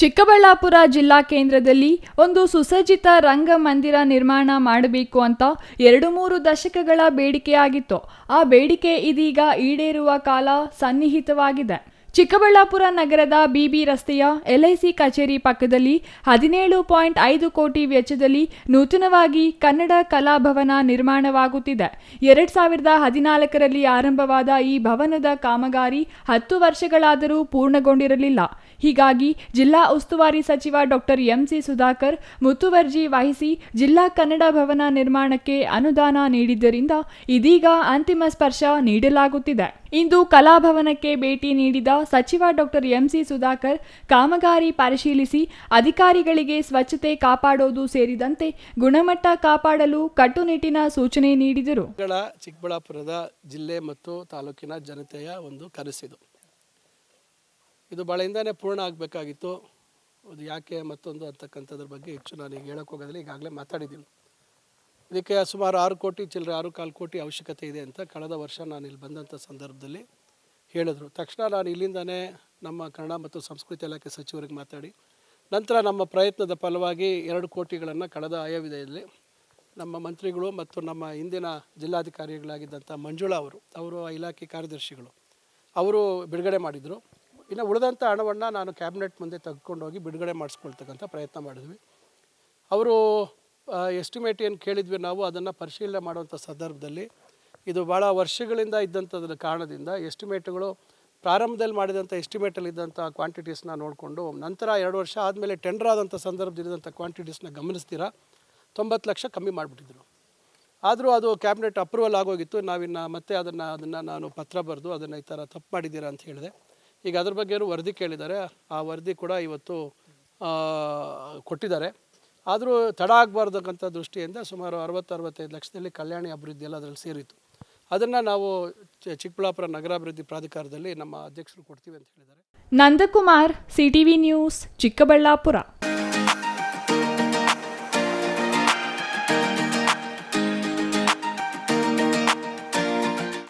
ಚಿಕ್ಕಬಳ್ಳಾಪುರ ಜಿಲ್ಲಾ ಕೇಂದ್ರದಲ್ಲಿ ಒಂದು ಸುಸಜ್ಜಿತ ರಂಗಮಂದಿರ ನಿರ್ಮಾಣ ಮಾಡಬೇಕು ಅಂತ ಎರಡು ಮೂರು ದಶಕಗಳ ಬೇಡಿಕೆಯಾಗಿತ್ತು. ಆ ಬೇಡಿಕೆ ಇದೀಗ ಈಡೇರುವ ಕಾಲ ಸನ್ನಿಹಿತವಾಗಿದೆ. ಚಿಕ್ಕಬಳ್ಳಾಪುರ ನಗರದ ಬಿಬಿ ರಸ್ತೆಯ ಎಲ್ಐಸಿ ಕಚೇರಿ ಪಕ್ಕದಲ್ಲಿ ಹದಿನೇಳು ಪಾಯಿಂಟ್ ಐದು ಕೋಟಿ ವೆಚ್ಚದಲ್ಲಿ ನೂತನವಾಗಿ ಕನ್ನಡ ಕಲಾಭವನ ನಿರ್ಮಾಣವಾಗುತ್ತಿದೆ. ಎರಡ್ ಸಾವಿರದ ಹದಿನಾಲ್ಕರಲ್ಲಿ ಆರಂಭವಾದ ಈ ಭವನದ ಕಾಮಗಾರಿ ಹತ್ತು ವರ್ಷಗಳಾದರೂ ಪೂರ್ಣಗೊಂಡಿರಲಿಲ್ಲ. ಹೀಗಾಗಿ ಜಿಲ್ಲಾ ಉಸ್ತುವಾರಿ ಸಚಿವ ಡಾಕ್ಟರ್ ಎಂಸಿ ಸುಧಾಕರ್ ಮುತುವರ್ಜಿ ವಹಿಸಿ ಜಿಲ್ಲಾ ಕನ್ನಡ ಭವನ ನಿರ್ಮಾಣಕ್ಕೆ ಅನುದಾನ ನೀಡಿದ್ದರಿಂದ ಇದೀಗ ಅಂತಿಮ ಸ್ಪರ್ಶ ನೀಡಲಾಗುತ್ತಿದೆ. ಇಂದು ಕಲಾಭವನಕ್ಕೆ ಭೇಟಿ ನೀಡಿದ ಸಚಿವ ಡಾಕ್ಟರ್ ಎಂಸಿ ಸುಧಾಕರ್ ಕಾಮಗಾರಿ ಪರಿಶೀಲಿಸಿ ಅಧಿಕಾರಿಗಳಿಗೆ ಸ್ವಚ್ಛತೆ ಕಾಪಾಡೋದು ಸೇರಿದಂತೆ ಗುಣಮಟ್ಟ ಕಾಪಾಡಲು ಕಟ್ಟುನಿಟ್ಟಿನ ಸೂಚನೆ ನೀಡಿದರು. ಚಿಕ್ಕಬಳ್ಳಾಪುರದ ಜಿಲ್ಲೆ ಮತ್ತು ತಾಲೂಕಿನ ಜನತೆಯ ಒಂದು ಕನಸಿದು. ಇದು ಹಿಂದೆನೇ ಪೂರ್ಣ ಆಗಬೇಕಾಗಿತ್ತು. ಅದು ಯಾಕೆ ಮತ್ತೊಂದು ಅಂತಕ್ಕಂಥದ್ರ ಬಗ್ಗೆ ಹೆಚ್ಚು ನಾನು ಈಗ ಹೇಳಕ್ಕೆ ಹೋಗೋದಿಲ್ಲ, ಈಗಾಗಲೇ ಮಾತಾಡಿದ್ದೀನಿ. ಇದಕ್ಕೆ ಸುಮಾರು ಆರು ಕೋಟಿ, ಚಿಲ್ಲರೆ ಆರು ಕಾಲು ಕೋಟಿ ಅವಶ್ಯಕತೆ ಇದೆ ಅಂತ ಕಳೆದ ವರ್ಷ ನಾನು ಇಲ್ಲಿ ಬಂದಂಥ ಸಂದರ್ಭದಲ್ಲಿ ಹೇಳಿದ್ರು. ತಕ್ಷಣ ನಾನು ಇಲ್ಲಿಂದನೇ ನಮ್ಮ ಕನ್ನಡ ಮತ್ತು ಸಂಸ್ಕೃತಿ ಇಲಾಖೆ ಸಚಿವರಿಗೆ ಮಾತಾಡಿ, ನಂತರ ನಮ್ಮ ಪ್ರಯತ್ನದ ಫಲವಾಗಿ ಎರಡು ಕೋಟಿಗಳನ್ನು ಕಳೆದ ಆಯವ್ಯಯದಲ್ಲಿ ನಮ್ಮ ಮಂತ್ರಿಗಳು ಮತ್ತು ನಮ್ಮ ಹಿಂದಿನ ಜಿಲ್ಲಾಧಿಕಾರಿಗಳಾಗಿದ್ದಂಥ ಮಂಜುಳಾ ಅವರು ಅವರು ಆ ಇಲಾಖೆ ಕಾರ್ಯದರ್ಶಿಗಳು, ಅವರು ಬಿಡುಗಡೆ ಮಾಡಿದರು. ಇನ್ನು ಉಳಿದಂಥ ಹಣವನ್ನು ನಾನು ಕ್ಯಾಬಿನೆಟ್ ಮುಂದೆ ತೆಗೆದುಕೊಂಡೋಗಿ ಬಿಡುಗಡೆ ಮಾಡಿಸ್ಕೊಳ್ತಕ್ಕಂಥ ಪ್ರಯತ್ನ ಮಾಡಿದ್ವಿ. ಅವರು ಎಸ್ಟಿಮೇಟ್ ಏನು ಕೇಳಿದ್ವಿ ನಾವು ಅದನ್ನು ಪರಿಶೀಲನೆ ಮಾಡುವಂಥ ಸಂದರ್ಭದಲ್ಲಿ ಇದು ಭಾಳ ವರ್ಷಗಳಿಂದ ಇದ್ದಂಥದ್ರ ಕಾರಣದಿಂದ ಎಸ್ಟಿಮೇಟ್ಗಳು ಪ್ರಾರಂಭದಲ್ಲಿ ಮಾಡಿದಂಥ ಎಸ್ಟಿಮೇಟಲ್ಲಿ ಇದ್ದಂಥ ಕ್ವಾಂಟಿಟೀಸ್ನ ನೋಡಿಕೊಂಡು ನಂತರ ಎರಡು ವರ್ಷ ಆದಮೇಲೆ ಟೆಂಡರ್ ಆದಂಥ ಸಂದರ್ಭದಲ್ಲಿದ್ದಂಥ ಕ್ವಾಂಟಿಟೀಸ್ನ ಗಮನಿಸ್ತೀರಾ? ತೊಂಬತ್ತು ಲಕ್ಷ ಕಮ್ಮಿ ಮಾಡಿಬಿಟ್ಟಿದ್ರು. ಆದರೂ ಅದು ಕ್ಯಾಬಿನೆಟ್ ಅಪ್ರೂವಲ್ ಆಗೋಗಿತ್ತು. ನಾವಿನ್ನು ಮತ್ತೆ ಅದನ್ನು ಅದನ್ನು ನಾನು ಪತ್ರ ಬರೆದು ಅದನ್ನು ಈ ಥರ ತಪ್ಪು ಮಾಡಿದ್ದೀರಾ ಅಂತ ಹೇಳಿದೆ. ಈಗ ಅದ್ರ ಬಗ್ಗೆ ವರದಿ ಕೇಳಿದ್ದಾರೆ. ಆ ವರದಿ ಕೂಡ ಇವತ್ತು ಕೊಟ್ಟಿದ್ದಾರೆ. ಆದರೂ ತಡ ಆಗಬಾರ್ದಕ್ಕಂಥ ದೃಷ್ಟಿಯಿಂದ ಸುಮಾರು ಅರವತ್ತು, ಅರವತ್ತೈದು ಲಕ್ಷದಲ್ಲಿ ಕಲ್ಯಾಣಿ ಅಭಿವೃದ್ಧಿ ಎಲ್ಲ ಅದರಲ್ಲಿ ಸೇರಿತ್ತು. ಅದನ್ನು ನಾವು ಚಿಕ್ಕಬಳ್ಳಾಪುರ ನಗರಾಭಿವೃದ್ಧಿ ಪ್ರಾಧಿಕಾರದಲ್ಲಿ ನಮ್ಮ ಅಧ್ಯಕ್ಷರು ಕೊಡ್ತೀವಿ ಅಂತ ಹೇಳಿದ್ದಾರೆ. Nandakumar CTV news Chikkaballapur.